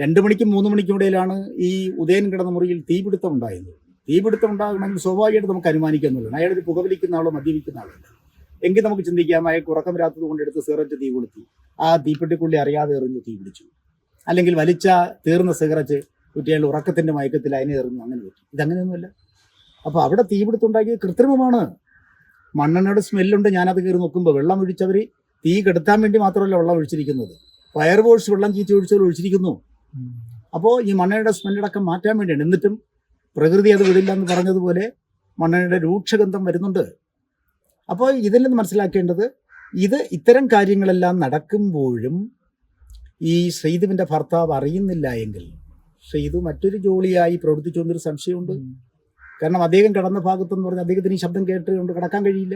രണ്ട് മണിക്കും മൂന്ന് മണിക്കും ഇടയിലാണ് ഈ ഉദയൻ കിടന്ന മുറിയിൽ തീപിടുത്തം ഉണ്ടായത്. തീപിടുത്തം ഉണ്ടാകണമെങ്കിൽ സ്വാഭാവികമായിട്ട് നമുക്ക് അനുമാനിക്കുന്നുള്ളൂ അയാൾ ഒരു പുകവലിക്കുന്ന ആളോ മദ്യപിക്കുന്ന ആളല്ല എങ്കിൽ നമുക്ക് ചിന്തിക്കാം അയാൾക്ക് ഉറക്കം രാത്തത് കൊണ്ടെടുത്ത് സിഗരറ്റ് തീ കൊളുത്തി. ആ തീപ്പെട്ടിക്കുള്ളി അറിയാതെ എറിഞ്ഞ് തീ പിടിച്ചു. അല്ലെങ്കിൽ വലിച്ച തീർന്ന സിഗരറ്റ് കുറ്റിയാൾ ഉറക്കത്തിന്റെ മയക്കത്തിൽ അതിനെ എറിഞ്ഞു അങ്ങനെ പറ്റി ഇതങ്ങനെയൊന്നുമല്ല. അപ്പോൾ അവിടെ തീപിടുത്തം ഉണ്ടാക്കിയത് കൃത്രിമമാണ്. മണ്ണെണ്ണയുടെ സ്മെല്ലുണ്ട്. ഞാനത് കയറി നോക്കുമ്പോൾ വെള്ളം ഒഴിച്ചവർ തീ കെടുത്താൻ വേണ്ടി മാത്രമല്ല വെള്ളം ഒഴിച്ചിരിക്കുന്നത്. ഫയർ ഫോഴ്സ് വെള്ളം ചീറ്റി ഒഴിച്ചവർ ഒഴിച്ചിരിക്കുന്നു. അപ്പോൾ ഈ മണ്ണെണ്ണയുടെ സ്മെല്ലടക്കം മാറ്റാൻ വേണ്ടിയാണ്. എന്നിട്ടും പ്രകൃതി അത് വിടില്ല എന്ന് പറഞ്ഞതുപോലെ മണ്ണെണ്ണയുടെ രൂക്ഷഗന്ധം വരുന്നുണ്ട്. അപ്പോൾ ഇതിൽ നിന്ന് മനസ്സിലാക്കേണ്ടത് ഇത് ഇത്തരം കാര്യങ്ങളെല്ലാം നടക്കുമ്പോഴും ഈ സെയ്തുവിന്റെ ഭർത്താവ് അറിയുന്നില്ല എങ്കിൽ സെയ്തു മറ്റൊരു ജോലിയായി പ്രവർത്തിച്ചുകൊണ്ടൊരു സംശയമുണ്ട്. കാരണം അദ്ദേഹം കടന്ന ഭാഗത്തെന്ന് പറഞ്ഞാൽ അദ്ദേഹത്തിന് ഈ ശബ്ദം കേട്ടുകൊണ്ട് കടക്കാൻ കഴിയില്ല.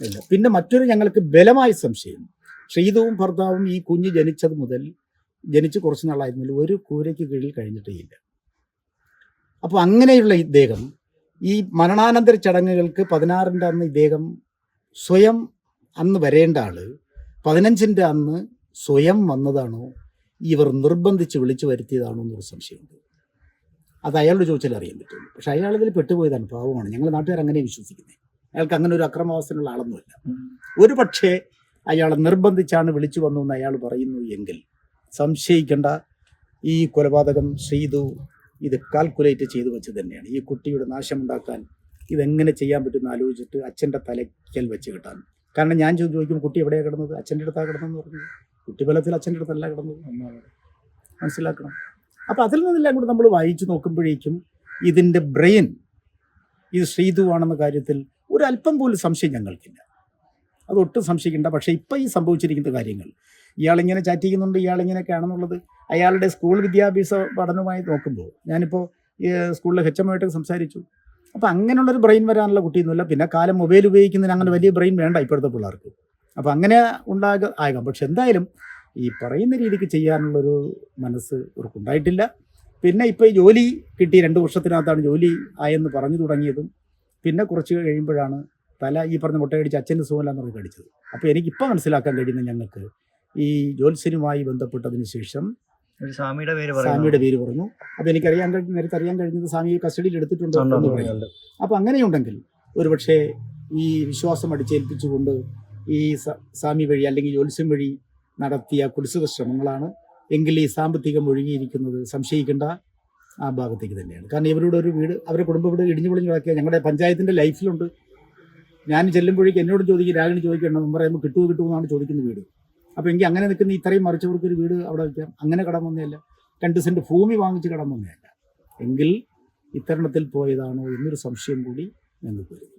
ഇല്ല. പിന്നെ മറ്റൊരു ഞങ്ങൾക്ക് ബലമായ സംശയം. ശ്രീധുവും ഭർത്താവും ഈ കുഞ്ഞ് ജനിച്ചത് മുതൽ ജനിച്ച് കുറച്ച് നാളായിരുന്നില്ല ഒരു കൂരയ്ക്ക് കീഴിൽ കഴിഞ്ഞിട്ടേ ഇല്ല അപ്പോൾ അങ്ങനെയുള്ള ഇദ്ദേഹം ഈ മരണാനന്തര ചടങ്ങുകൾക്ക് പതിനാറിന്റെ അന്ന് ഇദ്ദേഹം സ്വയം അന്ന് വരേണ്ട ആൾ പതിനഞ്ചിന്റെ അന്ന് സ്വയം വന്നതാണോ ഇവർ നിർബന്ധിച്ച് വിളിച്ചു വരുത്തിയതാണോ എന്നൊരു സംശയമുണ്ട്. അത് അയാളുടെ ചോദിച്ചാൽ അറിയാൻ പറ്റുള്ളൂ പക്ഷെ അയാൾ ഇതിൽ പെട്ടുപോയതാണ് പാവമാണ്. ഞങ്ങൾ നാട്ടുകാർ അങ്ങനെ വിശ്വസിക്കുന്നത് അയാൾക്ക് അങ്ങനെ ഒരു അക്രമാവസ്ഥയുള്ള ആളൊന്നുമില്ല. ഒരു പക്ഷേ അയാളെ നിർബന്ധിച്ചാണ് വിളിച്ചു വന്നു എന്ന് അയാൾ പറയുന്നു എങ്കിൽ സംശയിക്കേണ്ട. ഈ കൊലപാതകം ശ്രീതു ഇത് കാൽക്കുലേറ്റ് ചെയ്തു വെച്ച് തന്നെയാണ്. ഈ കുട്ടിയുടെ നാശമുണ്ടാക്കാൻ ഇതെങ്ങനെ ചെയ്യാൻ പറ്റുമെന്ന് ആലോചിച്ചിട്ട് അച്ഛന്റെ തലയ്ക്കൽ വെച്ച് കിട്ടാൻ. കാരണം ഞാൻ ചോദിക്കും കുട്ടി എവിടെയാണ് കിടന്നത്? അച്ഛന്റെ അടുത്താണ് കിടന്നതെന്ന് പറഞ്ഞു. കുട്ടി ബലത്തിൽ അച്ഛന്റെ അടുത്തല്ല കിടന്നത്. മനസ്സിലാക്കണം. അപ്പോൾ അതിൽ നിന്നെല്ലാം കൂടി നമ്മൾ വായിച്ചു നോക്കുമ്പോഴേക്കും ഇതിന്റെ ബ്രെയിൻ ഇത് ശ്രീതു ആണെന്ന കാര്യത്തിൽ ഒരല്പം പോലും സംശയം ഞങ്ങൾക്കില്ല. അതൊട്ടും സംശയിക്കേണ്ട. പക്ഷേ ഇപ്പം ഈ സംഭവിച്ചിരിക്കുന്ന കാര്യങ്ങൾ ഇയാളിങ്ങനെ ചാറ്റിക്കുന്നുണ്ട് ചെയ്യുന്നുണ്ട് ഇയാളിങ്ങനെയൊക്കെ ആണെന്നുള്ളത് അയാളുടെ സ്കൂൾ വിദ്യാഭ്യാസ പഠനവുമായി നോക്കുമ്പോൾ ഞാനിപ്പോൾ സ്കൂളിലെ ഹെച്ചമായിട്ട് സംസാരിച്ചു. അപ്പോൾ അങ്ങനെയുള്ളൊരു ബ്രെയിൻ വരാനുള്ള കുട്ടിയൊന്നുമില്ല. പിന്നെ കാലം മൊബൈൽ ഉപയോഗിക്കുന്നതിന് അങ്ങനെ വലിയ ബ്രെയിൻ വേണ്ട ഇപ്പോഴത്തെ പിള്ളേർക്ക്. അപ്പോൾ അങ്ങനെ ഉണ്ടാക ആകാം. പക്ഷെ എന്തായാലും ഈ പറയുന്ന രീതിക്ക് ചെയ്യാനുള്ളൊരു മനസ്സ് ഇവർക്കുണ്ടായിട്ടില്ല. പിന്നെ ഇപ്പോൾ ജോലി കിട്ടി രണ്ട് വർഷത്തിനകത്താണ് ജോലി ആയെന്ന് പറഞ്ഞു തുടങ്ങിയതും. പിന്നെ കുറച്ച് കഴിയുമ്പോഴാണ് തല ഈ പറഞ്ഞ മുട്ടയടിച്ച് അച്ഛന്റെ സുഖമില്ലാന്ന് പറഞ്ഞ് കടിച്ചത്. അപ്പോൾ എനിക്കിപ്പോൾ മനസ്സിലാക്കാൻ കഴിയുന്ന ഞങ്ങൾക്ക് ഈ ജ്യോത്സ്യനുമായി ബന്ധപ്പെട്ടതിന് ശേഷം സ്വാമിയുടെ പേര് സ്വാമിയുടെ പേര് പറഞ്ഞു. അപ്പോൾ എനിക്കറിയാൻ കഴിഞ്ഞ നേരത്തെ അറിയാൻ കഴിഞ്ഞത് സ്വാമിയെ കസ്റ്റഡിയിൽ എടുത്തിട്ടുണ്ടോ എന്ന് പറയുന്നുണ്ട് അപ്പോൾ അങ്ങനെയുണ്ടെങ്കിൽ ഒരുപക്ഷെ ഈ വിശ്വാസം അടിച്ചേൽപ്പിച്ചുകൊണ്ട് ഈ സ്വാമി വഴി അല്ലെങ്കിൽ ജ്യോത്സ്യം വഴി നടത്തിയ കുടിശ്ശിക ശ്രമങ്ങളാണ് എങ്കിൽ ഈ സാമ്പത്തികം ഒഴുകിയിരിക്കുന്നത് സംശയിക്കേണ്ട ആ ഭാഗത്തേക്ക് തന്നെയാണ്. കാരണം ഇവരുടെ ഒരു വീട് അവരുടെ കുടുംബ വീട് ഇടിഞ്ഞു പൊളിഞ്ഞു കിടക്കുക. ഞങ്ങളുടെ പഞ്ചായത്തിന്റെ ലൈഫിലുണ്ട്. ഞാൻ ചെല്ലുമ്പോഴേക്കും എന്നോട് ചോദിക്കും രാഗിണി ചോദിക്കണം നമ്മൾ പറയുമ്പോൾ കിട്ടുമോ കിട്ടുമോ എന്നാണ് ചോദിക്കുന്ന വീട്. അപ്പോൾ എനിക്ക് അങ്ങനെ നിൽക്കുന്ന ഇത്രയും മറിച്ചവർക്ക് ഒരു വീട് അവിടെ വയ്ക്കാം അങ്ങനെ കടം വന്നതല്ല രണ്ട് സെന്റ് ഭൂമി വാങ്ങിച്ച് കടം വന്നതല്ല എങ്കിൽ ഇത്തരണത്തിൽ പോയതാണോ എന്നൊരു സംശയം കൂടി ഞങ്ങൾക്ക് വരും.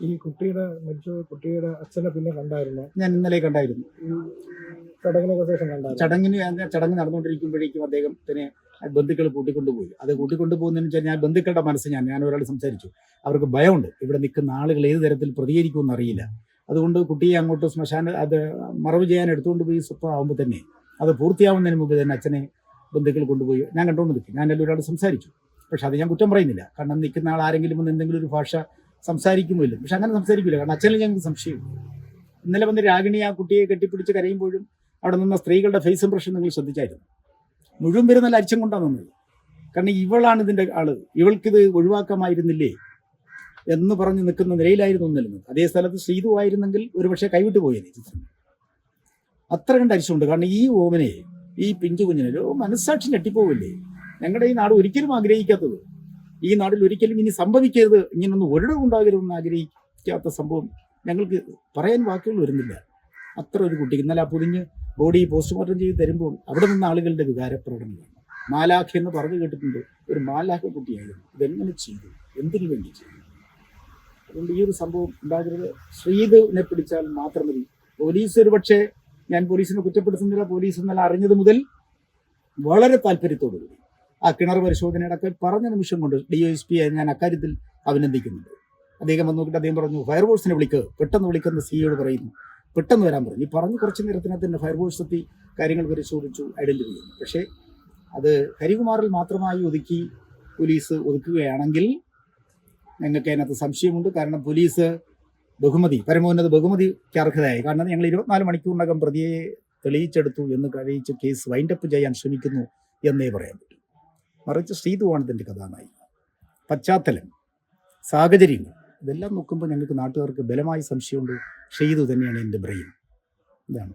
ഈ കുട്ടിയുടെ മരിച്ച കുട്ടിയുടെ അച്ഛനെ പിന്നെ കണ്ടായിരുന്നു? ഞാൻ ഇന്നലെ കണ്ടായിരുന്നു. ചടങ്ങിനൊക്കെ ശേഷം കണ്ടായിരുന്നു? ചടങ്ങിന് ചടങ്ങ് നടന്നുകൊണ്ടിരിക്കുമ്പോഴേക്കും അദ്ദേഹത്തിന് ബന്ധുക്കൾ കൂട്ടിക്കൊണ്ടുപോയി. അത് കൂട്ടിക്കൊണ്ടുപോകുന്നതിന് വെച്ചാൽ ഞാൻ ബന്ധുക്കളുടെ മനസ്സ് ഞാൻ ഞാൻ ഒരാൾ സംസാരിച്ചു. അവർക്ക് ഭയമുണ്ട്. ഇവിടെ നിൽക്കുന്ന ആളുകൾ ഏത് തരത്തിൽ പ്രതികരിക്കുമെന്ന് അറിയില്ല. അതുകൊണ്ട് കുട്ടിയെ അങ്ങോട്ട് ശ്മശാന അത് മറവ് ചെയ്യാൻ എടുത്തുകൊണ്ട് പോയി സ്വപ്നമാകുമ്പോൾ തന്നെ അത് പൂർത്തിയാവുന്നതിന് മുമ്പ് തന്നെ അച്ഛനെ ബന്ധുക്കൾ കൊണ്ടുപോയി. ഞാൻ കണ്ടുകൊണ്ട് നിൽക്കും ഞാൻ ഒരാൾ സംസാരിച്ചു. പക്ഷെ അത് ഞാൻ കുറ്റം പറയുന്നില്ല. കാരണം നിൽക്കുന്ന ആൾ ആരെങ്കിലും ഒന്ന് എന്തെങ്കിലും ഒരു ഭാഷ സംസാരിക്കുമല്ലോ പക്ഷെ അങ്ങനെ സംസാരിക്കില്ല കാരണം അച്ഛനിൽ ഞങ്ങൾക്ക് സംശയമില്ല ഇന്നലെ വന്ന് രാഗിണി ആ കുട്ടിയെ കെട്ടിപ്പിടിച്ച് കരയുമ്പോഴും അവിടെ നിന്ന സ്ത്രീകളുടെ ഫേസ് ഇംപ്രഷൻ നിങ്ങൾ ശ്രദ്ധിച്ചായിരുന്നു. മുഴുവൻ പേര് നല്ല അരിച്ചം കൊണ്ടാണ് നിന്നത്. കാരണം ഇവളാണ് ഇതിന്റെ ആൾ. ഇവൾക്കിത് ഒഴിവാക്കാമായിരുന്നില്ലേ? എന്ന് പറഞ്ഞ് നിൽക്കുന്ന നിലയിലായിരുന്നു നിൽക്കുന്നത് അതേ സ്ഥലത്ത് ശ്രീതു ആയിരുന്നെങ്കിൽ ഒരുപക്ഷെ കൈവിട്ട് പോയത് ചിത്രം. അത്ര കണ്ട് അരിച്ചുണ്ട് കാരണം ഈ ഓമനെ ഈ പിഞ്ചു കുഞ്ഞിനെ ഒരു മനസ്സാക്ഷി ഞെട്ടിപ്പോവില്ലേ? ഞങ്ങളുടെ ഈ നാട് ഒരിക്കലും ആഗ്രഹിക്കാത്തത്. ഈ നാട്ടിൽ ഒരിക്കലും ഇനി സംഭവിക്കരുത്. ഇങ്ങനൊന്നും ഒരിടം ഉണ്ടാകരുതെന്ന് ആഗ്രഹിക്കാത്ത സംഭവം ഞങ്ങൾക്ക് പറയാൻ വാക്കുകൾ വരുന്നില്ല. അത്ര ഒരു കുട്ടി. ഇന്നലെ ആ പൊതിഞ്ഞ് ബോഡി പോസ്റ്റ്മോർട്ടം ചെയ്ത് തരുമ്പോൾ അവിടെ നിന്ന ആളുകളുടെ വികാരപ്രകടനമാണ് മാലാഖ എന്ന് പറഞ്ഞു കേട്ടിട്ടുണ്ട്. ഒരു മാലാഖ കുട്ടിയായിരുന്നു. ഇതെങ്ങനെ ചെയ്തു? എന്തിനു വേണ്ടി ചെയ്തു? അതുകൊണ്ട് ഈ ഒരു സംഭവം ഉണ്ടാകരുത്. ശ്രീധുവിനെ പിടിച്ചാൽ മാത്രം മതി പോലീസ് ഒരു പക്ഷേ ഞാൻ പോലീസിനെ കുറ്റപ്പെടുത്തുന്നില്ല പോലീസ് എന്നല്ല അറിഞ്ഞത് മുതൽ വളരെ താല്പര്യത്തോടു കൂടി. ആ കിണർ പരിശോധനയുടെയൊക്കെ പറഞ്ഞ നിമിഷം കൊണ്ട് ഡി ഒ എസ് പി ഞാൻ അക്കാര്യത്തിൽ അഭിനന്ദിക്കുന്നുണ്ട്. അദ്ദേഹം വന്ന് നോക്കിയിട്ട് അദ്ദേഹം പറഞ്ഞു ഫയർഫോഴ്സിനെ വിളിക്കുക പെട്ടെന്ന് വിളിക്കുന്ന സിഇയോട് പറയുന്നു. പെട്ടെന്ന് വരാൻ പറഞ്ഞു. ഈ പറഞ്ഞു കുറച്ച് നേരത്തിനകത്ത് തന്നെ ഫയർഫോഴ്സ് എത്തി കാര്യങ്ങൾ പരിശോധിച്ചു ഐഡന്റിഫൈ ചെയ്തു. പക്ഷേ അത് ഹരികുമാറിൽ മാത്രമായി ഒതുക്കി പോലീസ് ഒതുക്കുകയാണെങ്കിൽ ഞങ്ങൾക്ക് അതിനകത്ത് സംശയമുണ്ട്. കാരണം പോലീസ് ബഹുമതി പരമോന്നത ബഹുമതിക്ക് അർഹതയായി കാരണം ഞങ്ങൾ ഇരുപത്തിനാല് മണിക്കൂറിനകം പ്രതിയെ തെളിയിച്ചെടുത്തു എന്ന് കഴിയിച്ച് കേസ് വൈൻഡപ്പ് ചെയ്യാൻ ശ്രമിക്കുന്നു എന്നേ പറയാൻ പറ്റും. മറിച്ച് ശ്രീതുവാണത്തിന്റെ കഥാനായി പശ്ചാത്തലം സാഹചര്യങ്ങൾ ഇതെല്ലാം നോക്കുമ്പോൾ ഞങ്ങൾക്ക് നാട്ടുകാർക്ക് ബലമായ സംശയമുണ്ട്. ഷെയ്തു തന്നെയാണ് എന്റെ ബ്രെയിൻ ഇതാണ്.